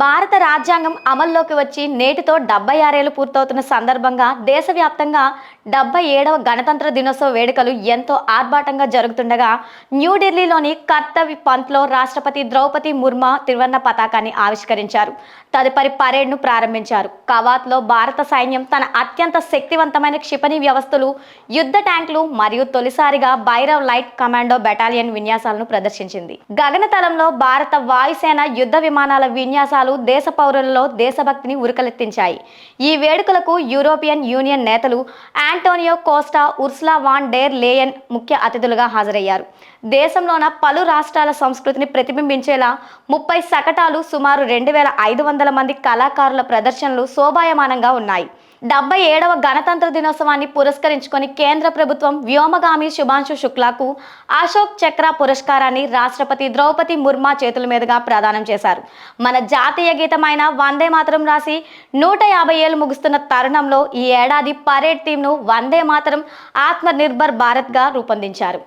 భారత రాజ్యాంగం అమల్లోకి వచ్చి నేటితో డెబ్బై ఆరేళ్ళు పూర్తవుతున్న సందర్భంగా దేశవ్యాప్తంగా డెబ్బై ఏడవ గణతంత్ర దినోత్సవ వేడుకలు ఎంతో ఆర్భాటంగా జరుగుతుండగా న్యూఢిల్లీలోని కర్తవ్య పంత్లో రాష్ట్రపతి ద్రౌపది ముర్మ త్రివర్ణ పతాకాన్ని ఆవిష్కరించారు. తదుపరి పరేడ్ను ప్రారంభించారు. కవాత్లో భారత సైన్యం తన అత్యంత శక్తివంతమైన క్షిపణి వ్యవస్థలు యుద్ధ ట్యాంకులు మరియు తొలిసారిగా భైరవ్ లైట్ కమాండో బెటాలియన్ విన్యాసాలను ప్రదర్శించింది. గగనతలంలో భారత వాయుసేన యుద్ధ విమానాల విన్యాసాలు దేశ పౌరులలో దేశభక్తిని ఉరకలెత్తించాయి. ఈ వేడుకలకు యూరోపియన్ యూనియన్ నేతలు Antonio Costa Ursula von der Leyen ముఖ్య అతిథులుగా హాజరయ్యారు. దేశంలోన పలు రాష్ట్రాల సంస్కృతిని ప్రతిబింబించేలా ముప్పై శకటాలు సుమారు రెండు వేల ఐదు వందల మంది కళాకారుల ప్రదర్శనలు శోభాయమానంగా ఉన్నాయి. డెబ్బై ఏడవ గణతంత్ర దినోత్సవాన్ని పురస్కరించుకొని కేంద్ర ప్రభుత్వం వ్యోమగామి శుభాంశు శుక్లాకు అశోక్ చక్ర పురస్కారాన్ని రాష్ట్రపతి ద్రౌపది ముర్మా చేతుల మీదుగా ప్రదానం చేశారు. మన జాతీయ గీతమైన వందే మాతరం రాసి నూట యాభై ఏళ్ళు ముగుస్తున్న తరుణంలో ఈ ఏడాది పరేడ్ థీమ్ను వందే మాతరం ఆత్మనిర్భర్ భారత్గా రూపొందించారు.